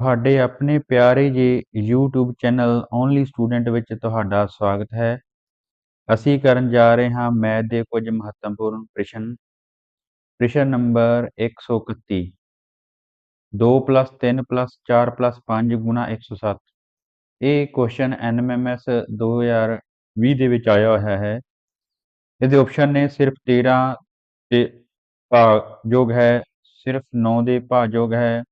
ਤੁਹਾਡੇ ਆਪਣੇ ਪਿਆਰੇ ਜਿਹੇ YouTube ਚੈਨਲ ਓਨਲੀ ਸਟੂਡੈਂਟ ਵਿੱਚ ਤੁਹਾਡਾ ਸਵਾਗਤ ਹੈ। ਅਸੀਂ ਕਰਨ ਜਾ ਰਹੇ ਹਾਂ ਮੈਥ ਦੇ ਕੁਝ ਮਹੱਤਵਪੂਰਨ ਪ੍ਰਸ਼ਨ। ਪ੍ਰਸ਼ਨ ਨੰਬਰ 131 2 3 4 5 ਗੁਣਾ 107 ਇਹ ਕੁਐਸਚਨ NMMS 2020 ਦੇ ਵਿੱਚ ਆਇਆ ਹੋਇਆ ਹੈ। ਇਹਦੇ ਆਪਸ਼ਨ ਨੇ ਸਿਰਫ 13 ਤੇ ਭਾਗਯੋਗ ਹੈ, ਸਿਰਫ 9 ਦੇ ਭਾਗਯੋਗ ਹੈ।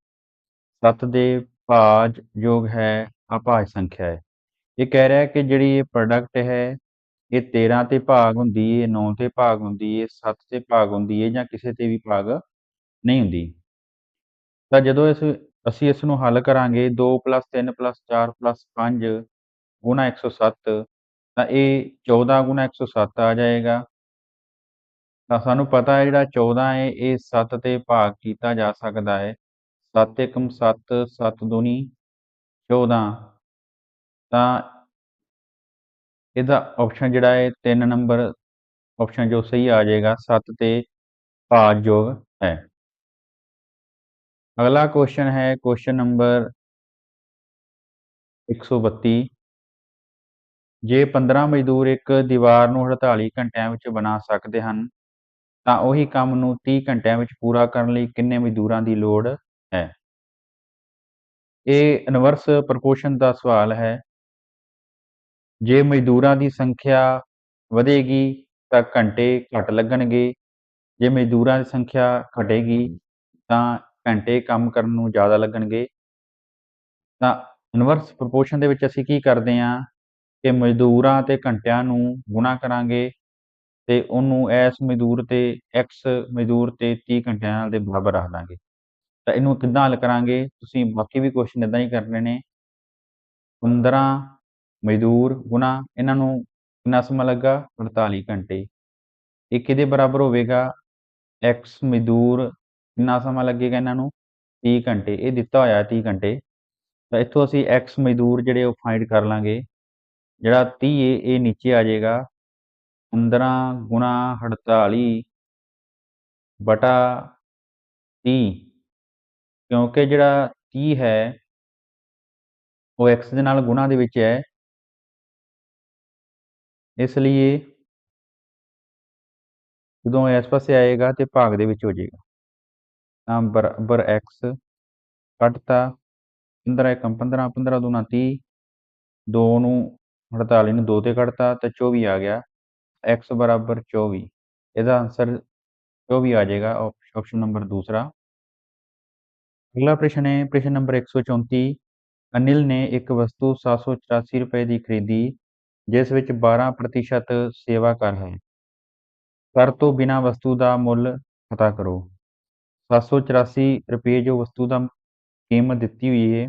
7 ਦੇ ਭਾਜ ਯੋਗ ਹੈ ਅਭਾਜ ਸੰਖਿਆ ਹੈ। ਇਹ ਕਹਿ ਰਿਹਾ ਕਿ ਜਿਹੜੀ ਇਹ ਪ੍ਰੋਡਕਟ ਹੈ, ਇਹ 13 ਤੇ ਭਾਗ ਹੁੰਦੀ ਹੈ 9 ਤੇ ਭਾਗ ਹੁੰਦੀ ਹੈ 7 ਤੇ ਭਾਗ ਹੁੰਦੀ ਹੈ ਜਾਂ ਕਿਸੇ ਤੇ ਵੀ ਭਾਗ ਨਹੀਂ ਹੁੰਦੀ। ਤਾਂ ਜਦੋਂ ਇਸ, ਅਸੀਂ ਇਸ ਨੂੰ ਹੱਲ ਕਰਾਂਗੇ 2 3 4 5 ਗੁਣਾ 107 ਤਾਂ ਇਹ 14 ਗੁਣਾ 107 ਆ ਜਾਏਗਾ। ਤਾਂ ਸਾਨੂੰ ਪਤਾ ਹੈ ਜਿਹੜਾ 14 ਹੈ, ਇਹ 7 ਤੇ ਭਾਗ ਕੀਤਾ ਜਾ ਸਕਦਾ ਹੈ। ਸੱਤ ਏਕਮ ਸੱਤ ਸੱਤ ਦੂਨੀ 14 ਤਾਂ ਇਹਦਾ ਆਪਸ਼ਨ ਜਿਹੜਾ ਹੈ 3 ਨੰਬਰ ਆਪਸ਼ਨ ਜੋ ਸਹੀ ਆ ਜਾਏਗਾ 7 ਤੇ ਭਾਜਯੋਗ ਹੈ। ਅਗਲਾ ਕੁਐਸਚਨ ਹੈ ਕੁਐਸਚਨ ਨੰਬਰ 132 ਜੇ 15 ਮਜ਼ਦੂਰ ਇੱਕ ਦੀਵਾਰ ਨੂੰ 48 ਘੰਟਿਆਂ ਵਿੱਚ ਬਣਾ ਸਕਦੇ ਹਨ, ਤਾਂ ਉਹੀ ਕੰਮ ਨੂੰ 30 ਘੰਟਿਆਂ ਵਿੱਚ ਪੂਰਾ ਕਰਨ ਲਈ ਕਿੰਨੇ ਮਜ਼ਦੂਰਾਂ ਦੀ ਲੋੜ? ਹੈ। ਇਹ ਇਨਵਰਸ ਪ੍ਰਪੋਰਸ਼ਨ ਦਾ ਸਵਾਲ ਹੈ। ਜੇ ਮਜ਼ਦੂਰਾਂ ਦੀ ਸੰਖਿਆ ਵਧੇਗੀ ਤਾਂ ਘੰਟੇ ਘੱਟ ਲੱਗਣਗੇ। ਜੇ ਮਜ਼ਦੂਰਾਂ ਦੀ ਸੰਖਿਆ ਘਟੇਗੀ ਤਾਂ ਘੰਟੇ ਕੰਮ ਕਰਨ ਨੂੰ ਜ਼ਿਆਦਾ ਲੱਗਣਗੇ। ਤਾਂ ਇਨਵਰਸ ਪ੍ਰਪੋਰਸ਼ਨ ਦੇ ਵਿੱਚ ਅਸੀਂ ਕੀ ਕਰਦੇ ਹਾਂ ਕਿ ਮਜ਼ਦੂਰਾਂ ਤੇ ਘੰਟਿਆਂ ਨੂੰ ਗੁਣਾ ਕਰਾਂਗੇ ਤੇ ਉਹਨੂੰ ਇਸ ਮਜ਼ਦੂਰ ਤੇ x ਮਜ਼ਦੂਰ ਤੇ 30 ਘੰਟਿਆਂ ਦੇ ਬਰਾਬਰ ਰੱਖ ਦਾਂਗੇ। ਤਾਂ ਇਹਨੂੰ ਕਿੱਦਾਂ ਹੱਲ ਕਰਾਂਗੇ? ਤੁਸੀਂ ਬਾਕੀ ਵੀ ਕੁਐਸਚਨ ਇਦਾਂ ਹੀ ਕਰਨੇ ਨੇ। 15 ਮਜ਼ਦੂਰ ਗੁਣਾ, ਇਹਨਾਂ ਨੂੰ ਕਿੰਨਾ ਸਮਾਂ ਲੱਗਾ? 48 ਘੰਟੇ। ਇਹ ਕਿਹਦੇ ਬਰਾਬਰ ਹੋਵੇਗਾ, x ਮਜ਼ਦੂਰ ਕਿੰਨਾ ਸਮਾਂ ਲੱਗੇਗਾ ਇਹਨਾਂ ਨੂੰ? 30 ਘੰਟੇ। ਇਹ ਦਿੱਤਾ ਹੋਇਆ 30 ਘੰਟੇ। ਤਾਂ ਇੱਥੋਂ ਅਸੀਂ x ਮਜ਼ਦੂਰ ਜਿਹੜੇ ਉਹ ਫਾਈਂਡ ਕਰ ਲਾਂਗੇ। ਜਿਹੜਾ 30 ਹੈ ਇਹ ਨੀਚੇ ਆ ਜਾਏਗਾ। 15 ਗੁਣਾ 48 ਬਟਾ 30 ਕਿਉਂਕਿ ਜਿਹੜਾ 30 ਹੈ, ਉਹ x ਦੇ ਨਾਲ ਗੁਣਾ ਦੇ ਵਿੱਚ ਹੈ। ਇਸ ਲਈ ਜਦੋਂ ਇਸ ਪਾਸੇ ਆਏਗਾ ਤੇ ਭਾਗ ਦੇ ਵਿੱਚ ਹੋ ਜਾਏਗਾ। ਤਾਂ ਬਰਾਬਰ x ਕੱਟਤਾ 15 ਏਕਮ 15 15 ਦੂਣਾ 30 2 ਨੂੰ 48 ਨੂੰ 2 ਤੇ ਕੱਟਤਾ, ਤਾਂ 24 ਆ ਗਿਆ। X ਬਰਾਬਰ 24 ਇਹਦਾ ਆਨਸਰ 24 ਆ ਜਾਏਗਾ ਆਪਸ਼ਨ ਨੰਬਰ ਦੂਸਰਾ। ਅਗਲਾ ਪ੍ਰਸ਼ਨ ਹੈ, ਪ੍ਰਸ਼ਨ ਨੰਬਰ 134 ਅਨਿਲ ਨੇ ਇੱਕ ਵਸਤੂ 784 ਰੁਪਏ ਦੀ ਖਰੀਦੀ, ਜਿਸ ਵਿੱਚ 12% ਸੇਵਾ ਕਰ ਹੈ। ਕਰ ਤੋਂ ਬਿਨਾ ਵਸਤੂ ਦਾ ਮੁੱਲ ਪਤਾ ਕਰੋ। 784 ਰੁਪਏ ਜੋ ਵਸਤੂ ਦਾ ਕੀਮਤ ਦਿੱਤੀ ਹੋਈ ਹੈ,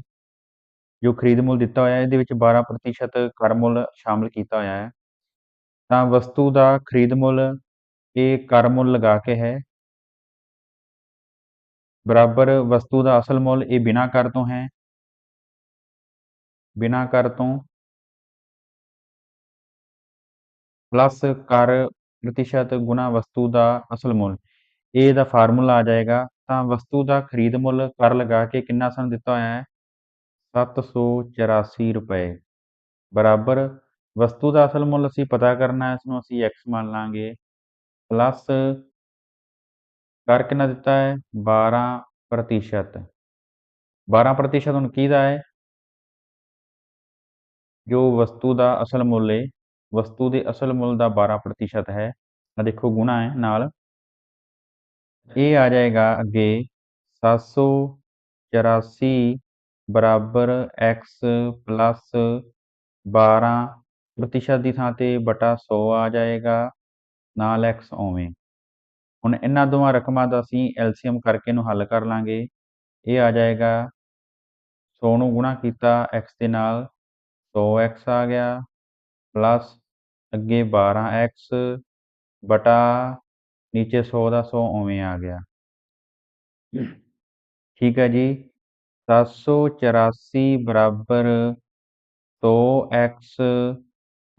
ਜੋ ਖਰੀਦ ਮੁੱਲ ਦਿੱਤਾ ਹੋਇਆ ਹੈ, ਇਹਦੇ ਵਿੱਚ 12% ਕਰ ਮੁੱਲ ਸ਼ਾਮਲ ਕੀਤਾ ਹੋਇਆ ਹੈ। ਤਾਂ ਵਸਤੂ ਦਾ ਖਰੀਦ ਮੁੱਲ, ਇਹ ਕਰ ਮੁੱਲ ਲਗਾ ਕੇ ਹੈ। ਬਰਾਬਰ ਵਸਤੂ ਦਾ ਅਸਲ ਮੁੱਲ ਇਹ ਬਿਨਾ ਕਰ ਤੋਂ ਹੈ। ਬਿਨਾ ਕਰ ਤੋਂ ਪਲੱਸ ਕਰ ਪ੍ਰਤੀਸ਼ਤ ਗੁਣਾ ਵਸਤੂ ਦਾ ਅਸਲ ਮੁੱਲ। ਇਹ ਦਾ ਫਾਰਮੂਲਾ ਆ ਜਾਏਗਾ, ਤਾਂ ਵਸਤੂ ਦਾ ਖਰੀਦ ਮੁੱਲ ਕਰ ਲਗਾ ਕੇ ਕਿੰਨਾ ਸਾਨੂੰ ਦਿੱਤਾ ਹੋਇਆ ਹੈ? 784 ਰੁਪਏ। ਬਰਾਬਰ ਵਸਤੂ ਦਾ ਅਸਲ ਮੁੱਲ ਅਸੀਂ ਪਤਾ ਕਰਨਾ ਹੈ, ਇਸ ਨੂੰ ਅਸੀਂ x ਮੰਨ ਲਾਂਗੇ। ਪਲੱਸ ਕਰ ਕਿੰਨਾ ਦਿੱਤਾ ਹੈ 12% 12% ਹੁਣ ਕਿਹਦਾ ਹੈ? ਜੋ ਵਸਤੂ ਦਾ ਅਸਲ ਮੁੱਲ ਹੈ ਵਸਤੂ ਦੇ ਅਸਲ ਮੁੱਲ ਦਾ 12% ਹੈ। ਆ ਦੇਖੋ ਗੁਣਾ ਹੈ ਨਾਲ। ਇਹ ਆ ਜਾਏਗਾ ਅੱਗੇ 784 ਬਰਾਬਰ x 12 ਪ੍ਰਤੀਸ਼ਤ ਦੀ ਥਾਂ ਤੇ ਬਟਾ 100 ਆ ਜਾਏਗਾ, ਨਾਲ x ਉਵੇਂ। ਹੁਣ ਇਹਨਾਂ ਦੋਵਾਂ ਰਕਮਾਂ ਦਾ ਅਸੀਂ ਐਲਸੀਐਮ ਕਰਕੇ ਇਹਨੂੰ ਹੱਲ ਕਰ ਲਾਂਗੇ। ਇਹ ਆ ਜਾਏਗਾ 100 ਨੂੰ ਗੁਣਾ ਕੀਤਾ x ਦੇ ਨਾਲ 100x ਆ ਗਿਆ ਪਲੱਸ ਅੱਗੇ 12x ਬਟਾ ਨੀਚੇ 100 ਦਾ 100 ਉਵੇਂ ਆ ਗਿਆ। ਠੀਕ ਹੈ ਜੀ। 784 ਬਰਾਬਰ 100x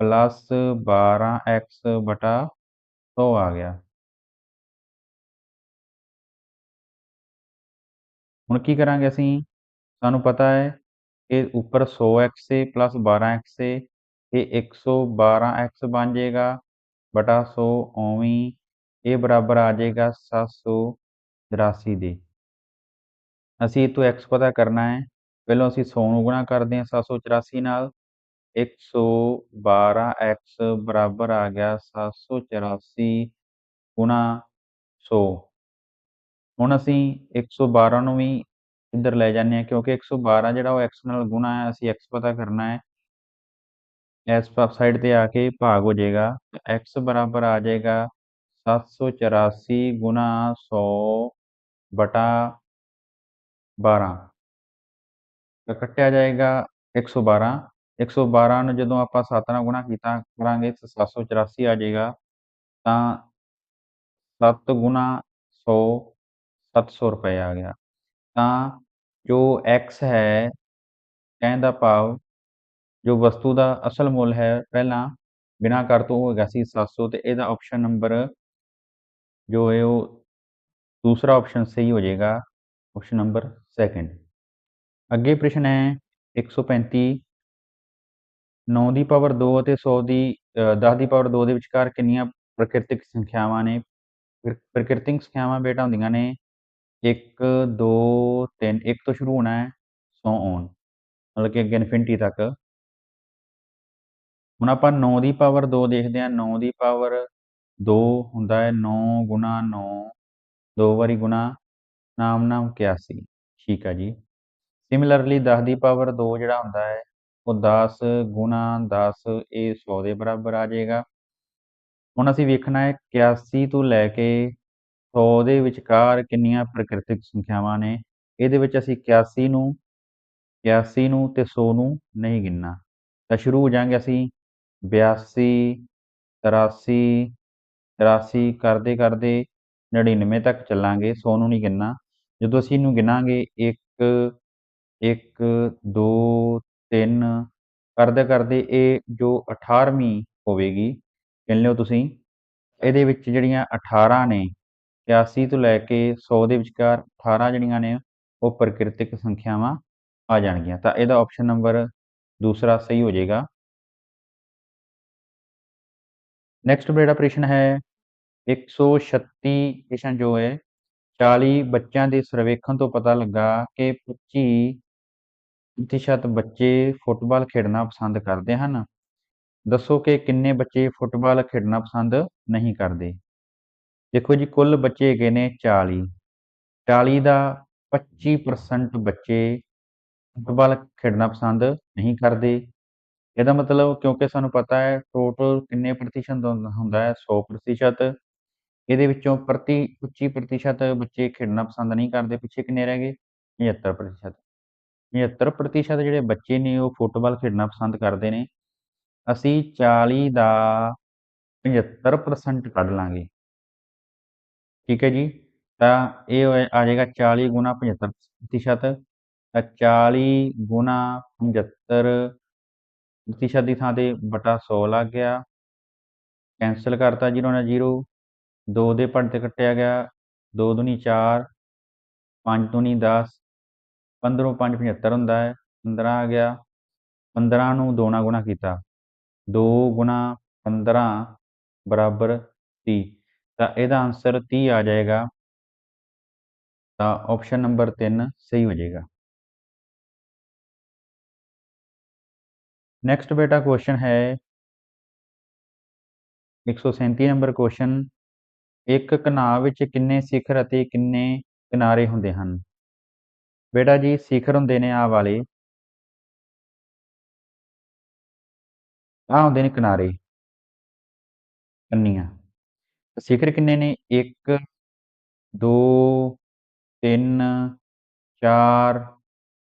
ਪਲੱਸ 12x ਬਟਾ 100 ਆ ਗਿਆ। ਹੁਣ ਕੀ ਕਰਾਂਗੇ ਅਸੀਂ? ਸਾਨੂੰ ਪਤਾ ਹੈ ਕਿ ਉੱਪਰ 100x ਪਲੱਸ 12x ਇਹ 112x ਬਣ ਜਾਏਗਾ, ਬਟਾ 100 ਉਵੇਂ ਇਹ ਬਰਾਬਰ ਆ ਜਾਏਗਾ 784 ਦੇ। ਅਸੀਂ ਇਹ ਤੋਂ x ਪਤਾ ਕਰਨਾ ਹੈ, ਪਹਿਲਾਂ ਅਸੀਂ 100 ਨੂੰ ਗੁਣਾ ਕਰਦੇ ਹਾਂ 784 ਨਾਲ 112x ਬਰਾਬਰ ਆ ਗਿਆ 784 ਗੁਣਾ 100 ਹੁਣ ਅਸੀਂ 112 ਨੂੰ ਵੀ ਇੱਧਰ ਲੈ ਜਾਂਦੇ ਹਾਂ, ਕਿਉਂਕਿ 112 ਜਿਹੜਾ ਉਹ x ਨਾਲ ਗੁਣਾ ਹੈ, ਅਸੀਂ x ਪਤਾ ਕਰਨਾ ਹੈ। ਇਸ ਸਾਈਡ ਤੇ ਆ ਕੇ ਭਾਗ ਹੋ ਜਾਏਗਾ x ਬਰਾਬਰ ਆ ਜਾਏਗਾ 784 ਗੁਣਾ 100 ਬਟਾ 12 ਤਾਂ ਕੱਟਿਆ ਜਾਏਗਾ 112 112 ਨੂੰ ਜਦੋਂ ਆਪਾਂ 7 ਨਾਲ ਗੁਣਾ ਕੀਤਾ ਕਰਾਂਗੇ, ਤਾਂ 784 ਆ ਜਾਏਗਾ, ਤਾਂ 7 ਗੁਣਾ 100 700 ਰੁਪਏ ਆ ਗਿਆ। ਤਾਂ ਜੋ x ਹੈ, ਕਹਿਣ ਦਾ ਭਾਵ ਜੋ ਵਸਤੂ ਦਾ ਅਸਲ ਮੁੱਲ ਹੈ, ਪਹਿਲਾਂ ਬਿਨਾਂ ਕਰ ਤੋਂ ਉਹ ਹੋਏਗਾ ਸੀ 700 ਤੇ ਇਹਦਾ ਆਪਸ਼ਨ ਨੰਬਰ ਜੋ ਹੈ ਉਹ ਦੂਸਰਾ ਆਪਸ਼ਨ ਸਹੀ ਹੋ ਜਾਏਗਾ ਆਪਸ਼ਨ ਨੰਬਰ ਸੈਕੰਡ ਅੱਗੇ ਪ੍ਰਸ਼ਨ ਹੈ 135 9 ਦੀ ਪਾਵਰ 2 ਅਤੇ 100 ਦੀ 10 ਦੀ ਪਾਵਰ 2 ਦੇ ਵਿਚਕਾਰ ਕਿੰਨੀਆਂ ਪ੍ਰਕਿਰਤਿਕ ਸੰਖਿਆਵਾਂ ਨੇ? ਪ੍ਰਕਿਰਤਿਕ ਸੰਖਿਆਵਾਂ ਬੇਟਾ ਹੁੰਦੀਆਂ ਨੇ 1 2 3 1 ਤੋਂ ਸ਼ੁਰੂ ਹੋਣਾ ਹੈ 100 ਔਨ ਮਤਲਬ ਕਿ ਅੱਗੇ ਇਨਫਿਨਿਟੀ ਤੱਕ। ਹੁਣ ਆਪਾਂ 9 ਦੀ ਪਾਵਰ 2 ਦੇਖਦੇ ਹਾਂ। 9 ਦੀ ਪਾਵਰ 2 ਹੁੰਦਾ ਹੈ 9 ਗੁਣਾ 9 ਦੋ ਵਾਰੀ ਗੁਣਾ ਨਾਮ ਨਾਮ 81 ਠੀਕ ਆ ਜੀ। ਸਿਮਿਲਰਲੀ 10 ਦੀ ਪਾਵਰ 2 ਜਿਹੜਾ ਹੁੰਦਾ ਹੈ, ਉਹ 10 ਗੁਣਾ 10 ਇਹ 100 ਦੇ ਬਰਾਬਰ ਆ ਜਾਏਗਾ। ਹੁਣ ਅਸੀਂ ਵੇਖਣਾ ਹੈ 81 ਤੋਂ ਲੈ ਕੇ ਸੌ ਦੇ ਵਿਚਕਾਰ ਕਿੰਨੀਆਂ ਪ੍ਰਕਿਰਤਿਕ ਸੰਖਿਆਵਾਂ ਨੇ? ਇਹਦੇ ਵਿੱਚ ਅਸੀਂ 81 ਨੂੰ 81 ਨੂੰ ਤੇ 100 ਨੂੰ ਨਹੀਂ ਗਿਣਨਾ। ਤਾਂ ਸ਼ੁਰੂ ਹੋ ਜਾਾਂਗੇ ਅਸੀਂ 82 83 83 ਕਰਦੇ ਕਰਦੇ 99 ਤੱਕ ਚੱਲਾਂਗੇ 100 ਨੂੰ ਨਹੀਂ ਗਿਣਨਾ। ਜਦੋਂ ਅਸੀਂ ਇਹਨੂੰ ਗਿਣਾਂਗੇ 1 1 2 3 ਕਰਦੇ ਕਰਦੇ ਇਹ ਜੋ 18ਵੀਂ ਹੋਵੇਗੀ, ਗਿਣ ਲਿਓ ਤੁਸੀਂ, ਇਹਦੇ ਵਿੱਚ ਜਿਹੜੀਆਂ 18 ਨੇ 81 ਤੋਂ ਲੈ ਕੇ 100 ਦੇ ਵਿਚਕਾਰ 18 ਜਿਹੜੀਆਂ ਨੇ ਉਹ ਪ੍ਰਕਿਰਤਿਕ ਸੰਖਿਆਵਾਂ ਆ ਜਾਣਗੀਆਂ। ਤਾਂ ਇਹਦਾ ਆਪਸ਼ਨ ਨੰਬਰ ਦੂਸਰਾ ਸਹੀ ਹੋ ਜਾਏਗਾ। ਨੈਕਸਟ ਜਿਹੜਾ ਪ੍ਰਸ਼ਨ ਹੈ 136 ਪ੍ਰਸ਼ਨ ਜੋ ਹੈ 40 ਬੱਚਿਆਂ ਦੇ ਸਰਵੇਖਣ ਤੋਂ ਪਤਾ ਲੱਗਾ ਕਿ 25 ਪ੍ਰਤੀਸ਼ਤ ਬੱਚੇ ਫੁੱਟਬਾਲ ਖੇਡਣਾ ਪਸੰਦ ਕਰਦੇ ਹਨ। ਦੱਸੋ ਕਿ ਕਿੰਨੇ ਬੱਚੇ ਫੁੱਟਬਾਲ ਖੇਡਣਾ ਪਸੰਦ ਨਹੀਂ ਕਰਦੇ? ਦੇਖੋ ਜੀ, ਕੁੱਲ ਬੱਚੇ ਹੈਗੇ ਨੇ 40 40 ਦਾ 25% ਬੱਚੇ ਫੁੱਟਬਾਲ ਖੇਡਣਾ ਪਸੰਦ ਨਹੀਂ ਕਰਦੇ। ਇਹਦਾ ਮਤਲਬ ਕਿਉਂਕਿ ਸਾਨੂੰ ਪਤਾ ਹੈ ਟੋਟਲ ਕਿੰਨੇ ਪ੍ਰਤੀਸ਼ਤ ਹੁੰਦਾ ਹੈ 100% ਇਹਦੇ ਵਿੱਚੋਂ ਪ੍ਰਤੀ 25% ਬੱਚੇ ਖੇਡਣਾ ਪਸੰਦ ਨਹੀਂ ਕਰਦੇ, ਪਿੱਛੇ ਕਿੰਨੇ ਰਹਿ ਗਏ? 75% 75% ਜਿਹੜੇ ਬੱਚੇ ਨੇ, ਉਹ ਫੁੱਟਬਾਲ ਖੇਡਣਾ ਪਸੰਦ ਕਰਦੇ ਨੇ। ਅਸੀਂ 40 ਦਾ 75% ਕੱਢ ਲਾਂਗੇ। ਠੀਕ ਹੈ ਜੀ, ਤਾਂ ਇਹ ਆ ਜਾਏਗਾ 40 ਗੁਣਾ 75% ਤਾਂ 40 ਗੁਣਾ 75 ਪ੍ਰਤੀਸ਼ਤ ਦੀ ਥਾਂ ਤੇ ਬਟਾ 100 ਲੱਗ ਗਿਆ। ਕੈਂਸਲ ਕਰਤਾ 0 ਨਾਲ 0 2 ਦੇ ਪੜ ਤੇ ਕੱਟਿਆ ਗਿਆ 2 ਦੁਨੀ 4 5 ਦੁਨੀ 10 15 5 75 ਹੁੰਦਾ ਹੈ 15 ਆ ਗਿਆ 15 ਨੂੰ 2 ਨਾਲ ਗੁਣਾ ਕੀਤਾ 2 ਗੁਣਾ 15 ਬਰਾਬਰ 30 ਤਾਂ ਇਹਦਾ ਆਨਸਰ 30 ਆ ਜਾਏਗਾ। ਤਾਂ ਆਪਸ਼ਨ ਨੰਬਰ 3 ਸਹੀ ਹੋ ਜਾਏਗਾ। ਨੈਕਸਟ ਬੇਟਾ ਕੁਐਸਚਨ ਹੈ। 137 ਨੰਬਰ ਕੁਐਸਚਨ ਇੱਕ ਕਨਾਵ ਵਿੱਚ ਕਿੰਨੇ ਸਿਖਰ ਅਤੇ ਕਿੰਨੇ ਕਿਨਾਰੇ ਹੁੰਦੇ ਹਨ? ਬੇਟਾ ਜੀ, ਸਿਖਰ ਹੁੰਦੇ ਨੇ ਆ ਵਾਲੇ। ਆ ਹੁੰਦੇ ਨੇ ਕਿਨਾਰੇ। ਕੰਨੀਆਂ। ਸਿਖਰ ਕਿੰਨੇ ਨੇ? 1 2 3 4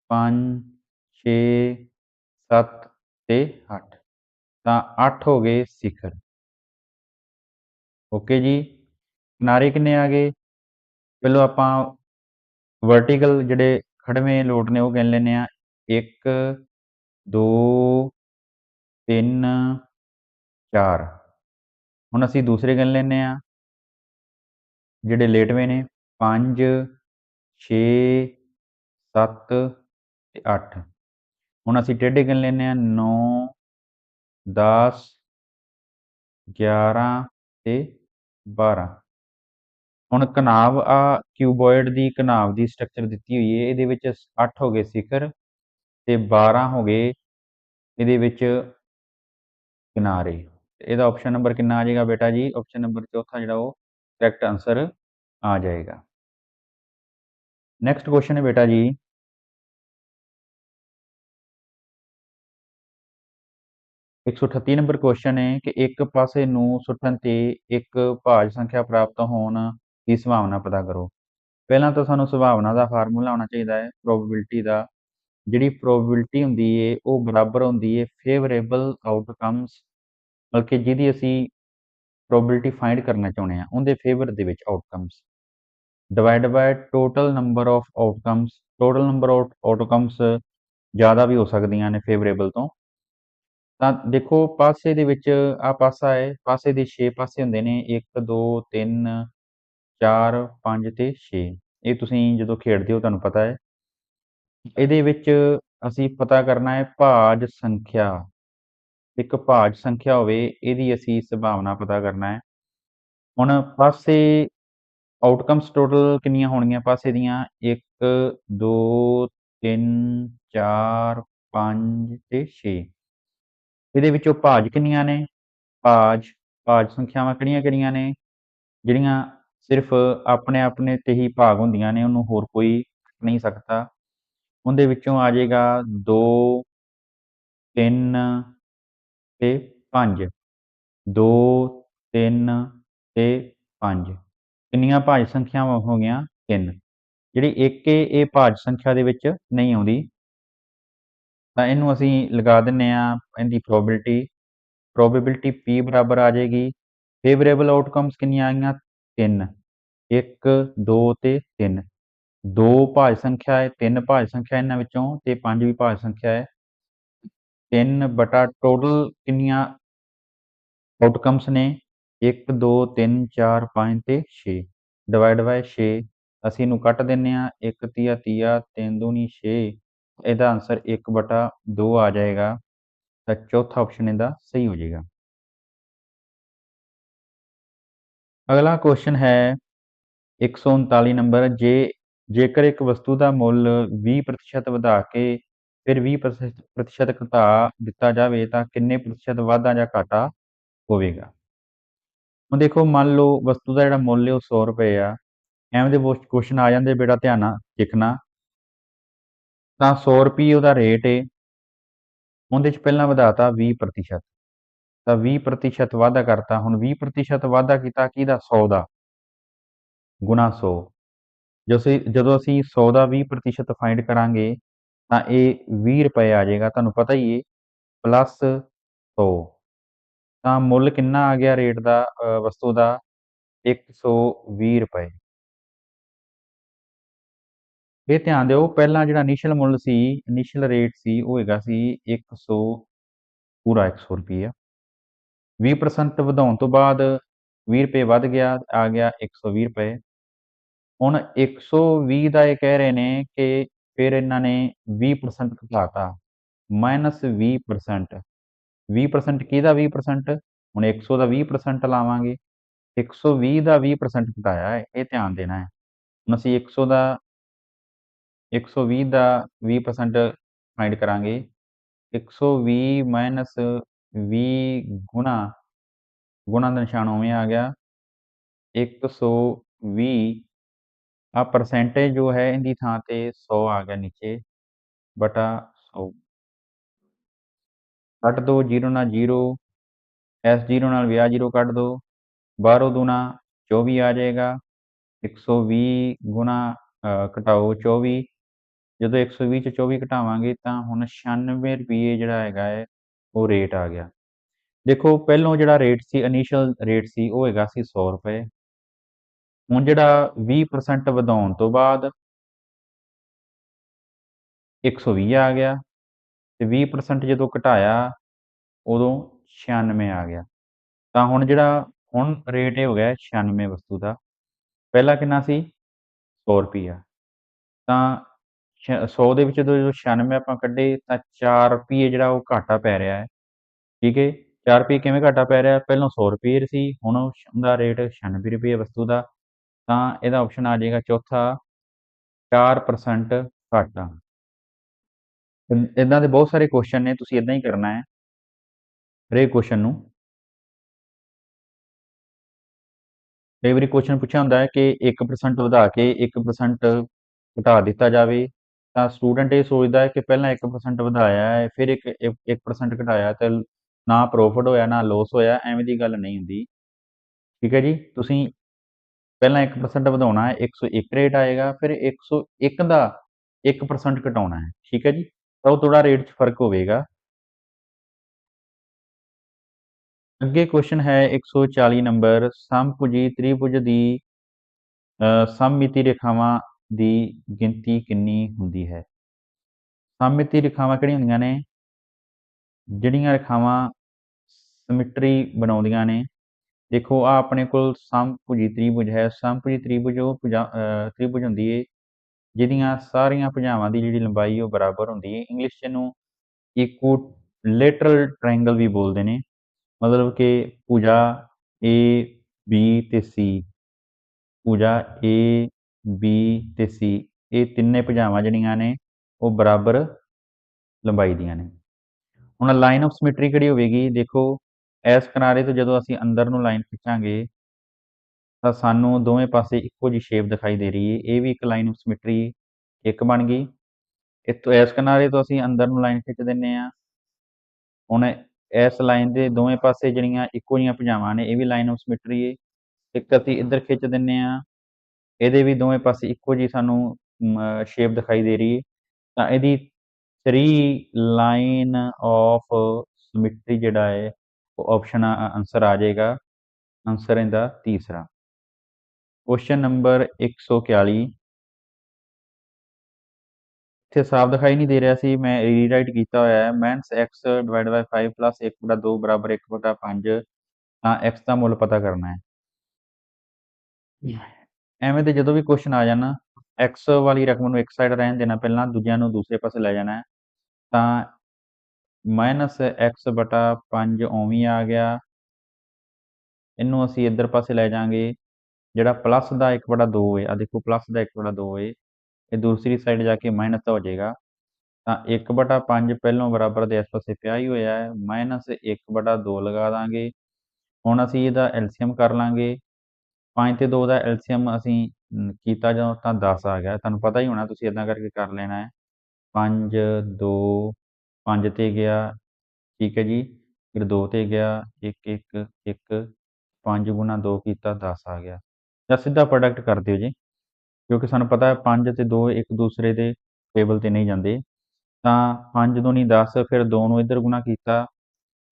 5 6 7 ਤੇ 8 ਤਾਂ 8 ਹੋ ਗਏ ਸਿਖਰ। ਓਕੇ ਜੀ। ਕਿਨਾਰੇ ਕਿੰਨੇ ਆ ਗਏ? ਪਹਿਲਾਂ ਆਪਾਂ ਵਰਟੀਕਲ ਜਿਹੜੇ ਖੜਵੇਂ ਲੋਟ ਨੇ ਉਹ ਗਿਣ ਲੈਨੇ ਆ 1 2 3 4 ਹੁਣ ਅਸੀਂ ਦੂਸਰੇ ਗਿਣ ਲੈਨੇ ਆ ਜਿਹੜੇ ਲੇਟਵੇਂ ਨੇ 5 6 7 ਤੇ 8 ਹੁਣ ਅਸੀਂ ਟੇਢੇ ਗਿਣ ਲੈਂਦੇ ਹਾਂ 9 10 11 ਤੇ 12 ਹੁਣ ਘਨਾਵ ਆ ਕਿਊਬੋਇਡ ਦੀ ਘਨਾਵ ਦੀ ਸਟਰਕਚਰ ਦਿੱਤੀ ਹੋਈ ਹੈ ਇਹਦੇ ਵਿੱਚ 8 ਹੋ ਗਏ ਸਿਖਰ ਤੇ 12 ਹੋ ਗਏ ਇਹਦੇ ਵਿੱਚ ਕਿਨਾਰੇ। ਇਹਦਾ ਆਪਸ਼ਨ ਨੰਬਰ ਕਿੰਨਾ ਆ ਜਾਏਗਾ ਬੇਟਾ ਜੀ? ਆਪਸ਼ਨ ਨੰਬਰ ਚੌਥਾ ਜਿਹੜਾ ਉਹ ਕਰੈਕਟ ਆਨਸਰ ਆ ਜਾਏਗਾ। ਨੈਕਸਟ ਕੁਐਸਚਨ ਹੈ ਬੇਟਾ ਜੀ। ਇੱਕ ਸੌ ਅਠੱਤੀ ਨੰਬਰ ਕੁਐਸਚਨ ਹੈ ਕਿ ਇੱਕ ਪਾਸੇ ਨੂੰ ਸੁੱਟਣ ਤੇ ਇੱਕ ਭਾਜ ਸੰਖਿਆ ਪ੍ਰਾਪਤ ਹੋਣ ਦੀ ਸੰਭਾਵਨਾ ਪਤਾ ਕਰੋ। ਪਹਿਲਾਂ ਤਾਂ ਸਾਨੂੰ ਸੰਭਾਵਨਾ ਦਾ ਫਾਰਮੂਲਾ ਆਉਣਾ ਚਾਹੀਦਾ ਹੈ ਪ੍ਰੋਬੇਬਿਲਿਟੀ ਦਾ। ਜਿਹੜੀ ਪ੍ਰੋਬੇਬਿਲਿਟੀ ਹੁੰਦੀ ਏ ਉਹ ਬਰਾਬਰ ਹੁੰਦੀ ਏ ਫੇਵਰੇਬਲ ਆਊਟਕਮਸ ਬਲਕਿ ਜਿਹਦੀ ਅਸੀਂ ਪ੍ਰੋਬੇਬਿਲਿਟੀ ਫਾਈਂਡ ਕਰਨਾ ਚਾਹੁੰਦੇ ਆ ਉਹਦੇ ਫੇਵਰ ਦੇ ਵਿੱਚ outcomes divide by total number of outcomes total number of outcomes ਜ਼ਿਆਦਾ ਵੀ ਹੋ ਸਕਦੀਆਂ ਨੇ ਫੇਵਰੇਬਲ ਤੋਂ। ਤਾਂ ਦੇਖੋ, ਪਾਸੇ ਦੇ ਵਿੱਚ ਆ ਪਾਸਾ ਹੈ, ਪਾਸੇ ਦੇ 6 ਪਾਸੇ ਹੁੰਦੇ ਨੇ 1 2 3 4 5 ਤੇ 6 ਇਹ ਤੁਸੀਂ ਜਦੋਂ ਖੇਡਦੇ ਹੋ ਤੁਹਾਨੂੰ ਪਤਾ ਹੈ। ਇਹਦੇ ਵਿੱਚ ਅਸੀਂ ਪਤਾ ਕਰਨਾ ਹੈ ਭਾਜ ਸੰਖਿਆ। ਇੱਕ ਭਾਜ ਸੰਖਿਆ ਹੋਵੇ, ਇਹਦੀ ਅਸੀਂ ਸੰਭਾਵਨਾ ਪਤਾ ਕਰਨਾ ਹੈ। ਹੁਣ ਪਾਸੇ ਆਊਟਕਮਸ ਟੋਟਲ ਕਿੰਨੀਆਂ ਹੋਣਗੀਆਂ ਪਾਸੇ ਦੀਆਂ? 1 2 3 4 5 ਤੇ 6 ਇਹਦੇ ਵਿੱਚੋਂ ਭਾਜ ਕਿੰਨੀਆਂ ਨੇ? ਭਾਜ ਭਾਜ ਸੰਖਿਆਵਾਂ ਕਿਹੜੀਆਂ-ਕਿਹੜੀਆਂ ਨੇ? ਜਿਹੜੀਆਂ ਸਿਰਫ ਆਪਣੇ ਆਪਣੇ ਤੇ ਹੀ ਭਾਗ ਹੁੰਦੀਆਂ ਨੇ, ਉਹਨੂੰ ਹੋਰ ਕੋਈ ਨਹੀਂ ਸਕਦਾ। ਉਹਦੇ ਵਿੱਚੋਂ ਆ ਜਾਏਗਾ 2 3 ਤੇ 5 2 3 ਤੇ 5 ਕਿੰਨੀਆਂ ਭਾਜ ਸੰਖਿਆਵਾਂ ਹੋ ਗਈਆਂ? ਤਿੰਨ। ਜਿਹੜੀ ਇੱਕ ਏ, ਇਹ ਭਾਜ ਸੰਖਿਆ ਦੇ ਵਿੱਚ ਨਹੀਂ ਆਉਂਦੀ। ਤਾਂ ਇਹਨੂੰ ਅਸੀਂ ਲਗਾ ਦਿੰਨੇ ਆ ਇਹਦੀ ਪ੍ਰੋਬੇਬਿਲਿਟੀ ਪ੍ਰੋਬੇਬਿਲਿਟੀ p ਬਰਾਬਰ ਆ ਜਾਏਗੀ। ਫੇਵਰੇਬਲ ਆਊਟਕਮਸ ਕਿੰਨੀਆਂ ਆਈਆਂ ਤਿੰਨ। 1 2 ਤੇ 3 ਦੋ ਭਾਜ ਸੰਖਿਆ ਹੈ, ਤਿੰਨ ਭਾਜ ਸੰਖਿਆ ਇਹਨਾਂ ਵਿੱਚੋਂ ਤੇ ਪੰਜ ਵੀ ਭਾਜ ਸੰਖਿਆ ਹੈ। 3 ਬਟਾ ਟੋਟਲ ਕਿੰਨੀਆਂ ਆਊਟਕਮਸ ਨੇ? 1 2 3 4 5 ਤੇ 6 ਡਿਵਾਈਡ ਬਾਈ 6 ਅਸੀਂ ਇਹਨੂੰ ਕੱਟ ਦਿੰਨੇ ਆ 1 ਤੀਆ ਤੀਆ 3 ਦੂਣੀ 6 ਇਹਦਾ ਆਨਸਰ 1 ਬਟਾ 2 ਆ ਜਾਏਗਾ। ਤਾਂ ਚੌਥਾ ਆਪਸ਼ਨ ਇਹਦਾ ਸਹੀ ਹੋ ਜਾਏਗਾ। ਅਗਲਾ ਕੁਐਸਚਨ ਹੈ 139 ਨੰਬਰ ਜੇ ਜੇਕਰ ਇੱਕ ਵਸਤੂ ਦਾ ਮੁੱਲ 20% ਵਧਾ ਕੇ ਫਿਰ 20% ਘਟਾ ਦਿੱਤਾ ਜਾਵੇ ਤਾਂ ਕਿੰਨੇ ਪ੍ਰਤੀਸ਼ਤ ਵਾਧਾ ਜਾਂ ਘਾਟਾ ਹੋਵੇਗਾ? ਹੁਣ ਦੇਖੋ, ਮੰਨ ਲਓ ਵਸਤੂ ਦਾ ਜਿਹੜਾ ਮੁੱਲ ਉਹ 100 ਰੁਪਏ ਆ। ਐਵੇਂ ਦੇ ਕੁਐਸਚਨ ਆ ਜਾਂਦੇ ਬੇਟਾ ਧਿਆਨ ਨਾਲ ਦੇਖਣਾ। ਤਾਂ 100 ਰੁਪਏ ਉਹਦਾ ਰੇਟ ਏ। ਉਹਦੇ ਚ ਪਹਿਲਾਂ ਵਧਾਤਾ 20% ਤਾਂ 20% ਵਾਧਾ ਕਰਤਾ। ਹੁਣ 20% ਵਾਧਾ ਕੀਤਾ ਕਿਹਦਾ? 100 ਦਾ। ਗੁਣਾ 100 ਜਦੋਂ ਅਸੀਂ 100 ਦਾ 20% ਫਾਈਂਡ ਕਰਾਂਗੇ ਤਾਂ ਇਹ 20 ਰੁਪਏ ਆ ਜਾਏਗਾ, ਤੁਹਾਨੂੰ ਪਤਾ ਹੀ ਹੈ ਪਲੱਸ 100 ਤਾਂ ਮੁੱਲ ਕਿੰਨਾ ਆ ਗਿਆ ਰੇਟ ਦਾ ਵਸਤੂ ਦਾ? 120 ਰੁਪਏ। ਇਹ ਧਿਆਨ ਦਿਓ, ਪਹਿਲਾਂ ਜਿਹੜਾ ਇਨੀਸ਼ੀਅਲ ਮੁੱਲ ਸੀ ਇਨੀਸ਼ੀਅਲ ਰੇਟ ਸੀ, ਉਹ ਹੈਗਾ ਸੀ 100 ਪੂਰਾ 100 ਰੁਪਈਆ। 20% ਵਧਾਉਣ ਤੋਂ ਬਾਅਦ 20 ਰੁਪਏ ਵੱਧ ਗਿਆ, ਆ ਗਿਆ 120 ਰੁਪਏ। ਹੁਣ 120 ਦਾ ਇਹ ਕਹਿ ਰਹੇ ਨੇ ਕਿ ਫਿਰ ਇਹਨਾਂ ਨੇ 20% ਘਟਾਤਾ। -20% 20% ਕਿਹਦਾ 20% ਹੁਣ 100 ਦਾ 20% ਲਾਵਾਂਗੇ। 120 ਦਾ 20% ਘਟਾਇਆ ਹੈ, ਇਹ ਧਿਆਨ ਦੇਣਾ ਹੈ। ਹੁਣ ਅਸੀਂ 100 ਦਾ 120 ਦਾ 20% ਫਾਈਂਡ ਕਰਾਂਗੇ। 120 20 ਗੁਣਾ ਗੁਣਾ ਦਾ ਨਿਸ਼ਾਨ ਉਵੇਂ ਆ ਗਿਆ। 120 ਆ ਪਰਸੈਂਟੇਜ ਜੋ ਹੈ ਇਹਦੀ ਥਾਂ ਤੇ 100 ਆ ਗਿਆ ਨੀਚੇ, ਬਟਾ 100 ਕੱਟ ਦੋ 0 ਨਾਲ 0 ਐਸ 0 ਨਾਲ ਵਿਆਹ 0 ਕੱਟ ਦੋ 12 ਦੂਣਾ 24 ਆ ਜਾਏਗਾ 120 ਗੁਣਾ ਘਟਾਓ 24 ਜਦੋਂ 120 ਚ 24 ਘਟਾਵਾਂਗੇ ਤਾਂ ਹੁਣ 96 ਰੁਪਏ ਜਿਹੜਾ ਹੈਗਾ ਹੈ, ਉਹ ਰੇਟ ਆ ਗਿਆ। ਦੇਖੋ, ਪਹਿਲੋਂ ਜਿਹੜਾ ਰੇਟ ਸੀ ਇਨੀਸ਼ੀਅਲ ਰੇਟ ਸੀ, ਉਹ ਹੈਗਾ ਸੀ 100 ਰੁਪਏ। ਹੁਣ ਜਿਹੜਾ 20% ਵਧਾਉਣ ਤੋਂ ਬਾਅਦ 120 ਆ ਗਿਆ ਤੇ 20% ਜਦੋਂ ਘਟਾਇਆ, ਉਦੋਂ 96 ਆ ਗਿਆ। ਤਾਂ ਹੁਣ ਜਿਹੜਾ ਹੁਣ ਰੇਟ ਇਹ ਹੋ ਗਿਆ 96 ਵਸਤੂ ਦਾ। ਪਹਿਲਾਂ ਕਿੰਨਾ ਸੀ? 100 ਰੁਪਿਆ ਤਾਂ ਛ 100 ਦੇ ਵਿੱਚ ਜਦੋਂ 96 ਆਪਾਂ ਕੱਢੇ ਤਾਂ 4 ਰੁਪਈਏ ਜਿਹੜਾ ਉਹ ਘਾਟਾ ਪੈ ਰਿਹਾ ਹੈ। ਠੀਕ ਹੈ? 4 ਰੁਪਈਏ ਕਿਵੇਂ ਘਾਟਾ ਪੈ ਰਿਹਾ? ਪਹਿਲਾਂ 100 ਰੁਪਈਏ ਸੀ, ਹੁਣ ਉਹਦਾ ਰੇਟ 96 ਰੁਪਈਏ ਵਸਤੂ ਦਾ। ਤਾਂ ਇਹਦਾ ਆਪਸ਼ਨ ਆ ਜਾਏਗਾ ਚੌਥਾ 4% ਘਾਟਾ। ਇਦਾਂ ਦੇ ਬਹੁਤ ਸਾਰੇ ਕੁਐਸਚਨ ਨੇ, ਤੁਸੀਂ ਇਦਾਂ ਹੀ ਕਰਨਾ ਹੈ। ਹਰੇਕ ਕੁਐਸਚਨ ਨੂੰ। ਕਈ ਵਾਰੀ ਕੁਐਸਚਨ ਪੁੱਛਿਆ ਹੁੰਦਾ ਹੈ ਕਿ 1% ਵਧਾ ਕੇ 1% ਘਟਾ ਦਿੱਤਾ ਜਾਵੇ, ਤਾਂ ਸਟੂਡੈਂਟ ਇਹ ਸੋਚਦਾ ਹੈ ਕਿ ਪਹਿਲਾਂ 1% ਵਧਾਇਆ ਹੈ, ਫਿਰ ਇੱਕ 1% ਘਟਾਇਆ ਤੇ ਨਾ ਪ੍ਰੋਫਿਟ ਹੋਇਆ, ਨਾ ਲਾਸ ਹੋਇਆ, ਐਵੇਂ ਦੀ ਗੱਲ ਨਹੀਂ ਹੁੰਦੀ। ਠੀਕ ਹੈ ਜੀ? ਤੁਸੀਂ ਪਹਿਲਾਂ 1% ਵਧਾਉਣਾ ਹੈ 101 ਰੇਟ ਆਏਗਾ, ਫਿਰ 101 ਦਾ 1% ਘਟਾਉਣਾ ਹੈ, ਠੀਕ ਹੈ ਜੀ? ਤਾਂ ਉਹ ਥੋੜਾ ਰੇਟ 'ਚ ਫ਼ਰਕ ਹੋਵੇਗਾ। ਅੱਗੇ ਕੁਐਸਚਨ ਹੈ 140 ਨੰਬਰ ਸਮਭੁਜੀ ਤ੍ਰਿਭੁਜ ਦੀ ਸਮਮਿਤੀ ਰੇਖਾਵਾਂ ਦੀ ਗਿਣਤੀ ਕਿੰਨੀ ਹੁੰਦੀ ਹੈ? ਸਮਮਿਤੀ ਰੇਖਾਵਾਂ ਕਿਹੜੀਆਂ ਹੁੰਦੀਆਂ ਨੇ? ਜਿਹੜੀਆਂ ਰੇਖਾਵਾਂ ਸਿਮਟਰੀ ਬਣਾਉਂਦੀਆਂ ਨੇ ਦੇਖੋ ਆ ਆਪਣੇ ਕੋਲ ਸਮਭੁਜੀ ਤ੍ਰਿਭੁਜ ਹੈ। ਸਮਭੁਜੀ ਤ੍ਰਿਭੁਜ ਉਹ ਤ੍ਰਿਭੁਜ ਹੁੰਦੀ ਹੈ ਜਿਹਦੀਆਂ ਸਾਰੀਆਂ ਭੁਜਾਵਾਂ ਦੀ ਜਿਹੜੀ ਲੰਬਾਈ ਉਹ ਬਰਾਬਰ ਹੁੰਦੀ ਹੈ ਇੰਗਲਿਸ਼ 'ਚ ਇਹਨੂੰ ਇਕੁਇਲੇਟਰਲ ਟ੍ਰਾਇੰਗਲ ਵੀ ਬੋਲਦੇ ਨੇ। ਮਤਲਬ ਕਿ ਭੁਜਾ ਏ ਬੀ ਤੇ ਸੀ ਭੁਜਾ ਏ ਬੀ ਤੇ ਸੀ ਇਹ ਤਿੰਨੇ ਭੁਜਾਵਾਂ ਜਿਹੜੀਆਂ ਨੇ, ਉਹ ਬਰਾਬਰ ਲੰਬਾਈ ਦੀਆਂ ਨੇ। ਹੁਣ ਲਾਈਨ ਆਫ ਸਿਮੈਟਰੀ ਕਿਹੜੀ ਹੋਵੇਗੀ? ਦੇਖੋ ਇਸ ਕਿਨਾਰੇ ਤੋਂ ਜਦੋਂ ਅਸੀਂ ਅੰਦਰ ਨੂੰ ਲਾਈਨ ਖਿੱਚਾਂਗੇ, ਤਾਂ ਸਾਨੂੰ ਦੋਵੇਂ ਪਾਸੇ ਇੱਕੋ ਜਿਹੀ ਸ਼ੇਪ ਦਿਖਾਈ ਦੇ ਰਹੀ ਹੈ। ਇਹ ਵੀ ਇੱਕ ਲਾਈਨ ਆਫ ਸਿਮੈਟਰੀ ਇੱਕ ਬਣ ਗਈ। ਇੱਥੋਂ ਇਸ ਕਿਨਾਰੇ ਤੋਂ ਅਸੀਂ ਅੰਦਰ ਨੂੰ ਲਾਈਨ ਖਿੱਚ ਦਿੰਨੇ ਆ ਹੁਣ ਇਸ ਲਾਈਨ ਦੇ ਦੋਵੇਂ ਪਾਸੇ ਜਿਹੜੀਆਂ ਇੱਕੋ ਜਿਹੀਆਂ ਭੁਜਾਵਾਂ ਨੇ, ਇਹ ਵੀ ਲਾਈਨ ਆਫ ਸਿਮੈਟਰੀ ਹੈ। ਇੱਕ ਅਸੀਂ ਇੱਧਰ ਖਿੱਚ ਦਿੰਨੇ ਆ ਇਹਦੇ ਵੀ ਦੋਵੇਂ ਪਾਸੇ ਇੱਕੋ ਜਿਹੀ ਸਾਨੂੰ ਸ਼ੇਪ ਦਿਖਾਈ ਦੇ ਰਹੀ ਹੈ। ਤਾਂ ਇਹਦੀ 3 ਲਾਈਨ ਆਫ ਸਿਮੈਟਰੀ ਜਿਹੜਾ ਹੈ ਆਪਸ਼ਨ ਆਨਸਰ ਆ ਜਾਏਗਾ। ਆਨਸਰ ਇਹਦਾ ਤੀਸਰਾ। ਕੁਐਸਚਨ ਨੰਬਰ 141 ਇੱਥੇ ਸਾਫ਼ ਦਿਖਾਈ ਨਹੀਂ ਦੇ ਰਿਹਾ ਸੀ, ਮੈਂ ਰੀਰਾਈਟ ਕੀਤਾ ਹੋਇਆ ਹੈ। ਮਾਈਨਸ x 5 1 2 ਬਰਾਬਰ 1 5 ਤਾਂ x ਦਾ ਮੁੱਲ ਪਤਾ ਕਰਨਾ ਹੈ। ਐਵੇਂ ਦੇ ਜਦੋਂ ਵੀ ਕੁਐਸਚਨ ਆ ਜਾਣਾ, x ਵਾਲੀ ਰਕਮ ਨੂੰ ਇੱਕ ਸਾਈਡ ਰਹਿਣ ਦੇਣਾ ਪਹਿਲਾਂ, ਦੂਜਿਆਂ ਨੂੰ ਦੂਸਰੇ ਪਾਸੇ ਲੈ ਜਾਣਾ ਹੈ, ਤਾਂ ਮਾਈਨਸ x 5 ਉਵੇਂ ਆ ਗਿਆ। ਇਹਨੂੰ ਅਸੀਂ ਇੱਧਰ ਪਾਸੇ ਲੈ ਜਾਾਂਗੇ ਜਿਹੜਾ ਪਲੱਸ ਦਾ 1/2 ਹੈ ਆ ਦੇਖੋ ਪਲੱਸ ਦਾ 1/2 ਹੈ ਇਹ ਦੂਸਰੀ ਸਾਈਡ ਜਾ ਕੇ ਮਾਈਨਸ ਦਾ ਹੋ ਜਾਏਗਾ। ਤਾਂ 1/5 ਪਹਿਲੋਂ ਬਰਾਬਰ ਦੇ ਇਸ ਪਾਸੇ ਪਿਆ ਹੀ ਹੋਇਆ ਹੈ। ਮਾਈਨਸ 1/2 ਲਗਾ ਦਾਂਗੇ। ਹੁਣ ਅਸੀਂ ਇਹਦਾ ਐਲਸੀਐਮ ਕਰ ਲਾਂਗੇ। 5 ਤੇ 2 ਦਾ ਐਲਸੀਐਮ ਅਸੀਂ ਕੀਤਾ ਜਦੋਂ ਤਾਂ 10 ਆ ਗਿਆ। ਤੁਹਾਨੂੰ ਪਤਾ ਹੀ ਹੋਣਾ, ਤੁਸੀਂ ਇਦਾਂ ਕਰਕੇ ਕਰ ਲੈਣਾ ਹੈ। 5 2 5 ਤੇ ਗਿਆ, ਠੀਕ ਹੈ ਜੀ। ਫਿਰ 2 ਤੇ ਗਿਆ 1 1 1 5 ਗੁਣਾ 2 ਕੀਤਾ 10 ਆ ਗਿਆ। ਜਾਂ ਸਿੱਧਾ ਪ੍ਰੋਡਕਟ ਕਰ ਦਿਓ ਜੀ। ਕਿਉਂਕਿ ਸਾਨੂੰ ਪਤਾ ਹੈ 5 ਤੇ 2 ਇੱਕ ਦੂਸਰੇ ਦੇ ਟੇਬਲ ਤੇ ਨਹੀਂ ਜਾਂਦੇ। ਤਾਂ 5 2 ਨਹੀਂ 10 ਫਿਰ 2 ਨੂੰ ਇੱਧਰ ਗੁਣਾ ਕੀਤਾ।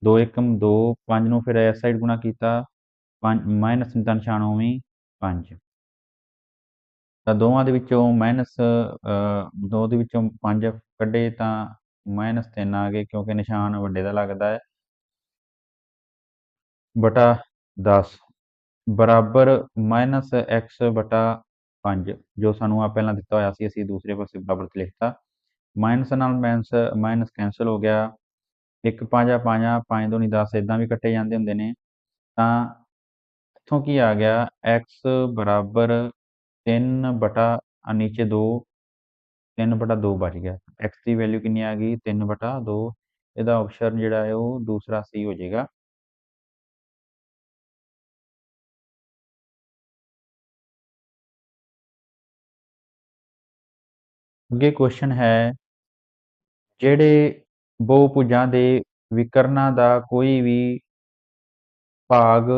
2 1 2 5 ਨੂੰ ਫਿਰ ਇਸ ਸਾਈਡ ਗੁਣਾ ਕੀਤਾ। 5 ਮਾਈਨਸ ਦਾ ਨਿਸ਼ਾਨ ਉਵੇਂ 5 ਤਾਂ ਦੋਵਾਂ ਦੇ ਵਿੱਚੋਂ ਮਾਈਨਸ 2 ਦੇ ਵਿੱਚੋਂ 5 ਕੱਢੇ ਤਾਂ ਮਾਈਨਸ 3 ਆ ਗਏ ਕਿਉਂਕਿ ਨਿਸ਼ਾਨ ਵੱਡੇ ਦਾ ਲੱਗਦਾ ਹੈ। ਬਟਾ 10 ਬਰਾਬਰ ਮਾਈਨਸ x ਬਟਾ 5 ਜੋ ਸਾਨੂੰ ਆ ਪਹਿਲਾਂ ਦਿੱਤਾ ਹੋਇਆ ਸੀ, ਅਸੀਂ ਦੂਸਰੇ ਪਾਸੇ ਬਰਾਬਰ ਤੇ ਲਿਖਤਾ। ਮਾਈਨਸ ਨਾਲ ਮਾਈਨਸ ਮਾਈਨਸ ਕੈਨਸਲ ਹੋ ਗਿਆ। 1 5 ਆ 5 ਆ 5 ਤੋਂ 10 ਇਦਾਂ ਵੀ ਕੱਟੇ ਜਾਂਦੇ ਹੁੰਦੇ ਨੇ। ਤਾਂ ਇੱਥੋਂ ਕੀ ਆ ਗਿਆ? x ਬਰਾਬਰ 3 ਬਟਾ ਨੀਚੇ 2 3 ਬਟਾ 2 ਬਚ ਗਿਆ। X ਦੀ ਵੈਲਿਊ ਕਿੰਨੀ ਆ ਗਈ? 3 ਬਟਾ 2 ਇਹਦਾ ਆਪਸ਼ਨ ਜਿਹੜਾ ਹੈ ਉਹ ਦੂਸਰਾ ਸੀ ਹੋ ਜਾਏਗਾ। ਅੱਗੇ ਕੁਐਸਚਨ ਹੈ, ਜਿਹੜੇ ਬਹੁਭੁਜਾਂ ਦੇ ਵਿਕਰਨਾਂ ਦਾ ਕੋਈ ਵੀ ਭਾਗ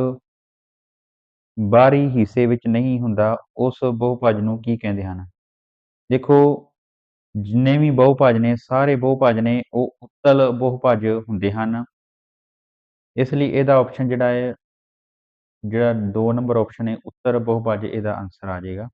ਬਾਹਰੀ ਹਿੱਸੇ ਵਿੱਚ ਨਹੀਂ ਹੁੰਦਾ, ਉਸ ਬਹੁਭੁਜ ਨੂੰ ਕੀ ਕਹਿੰਦੇ ਹਨ? ਦੇਖੋ ਜਿੰਨੇ ਵੀ ਬਹੁਭਾਜ ਨੇ, ਸਾਰੇ ਬਹੁਭੁਜ ਨੇ, ਉਹ ਉੱਤਲ ਬਹੁਭੁਜ ਹੁੰਦੇ ਹਨ। ਇਸ ਲਈ ਇਹਦਾ ਆਪਸ਼ਨ ਜਿਹੜਾ ਹੈ, ਜਿਹੜਾ 2 ਨੰਬਰ ਆਪਸ਼ਨ ਹੈ, ਉੱਤਰ ਬਹੁਭੁਜ ਇਹਦਾ ਆਨਸਰ ਆ ਜਾਏਗਾ।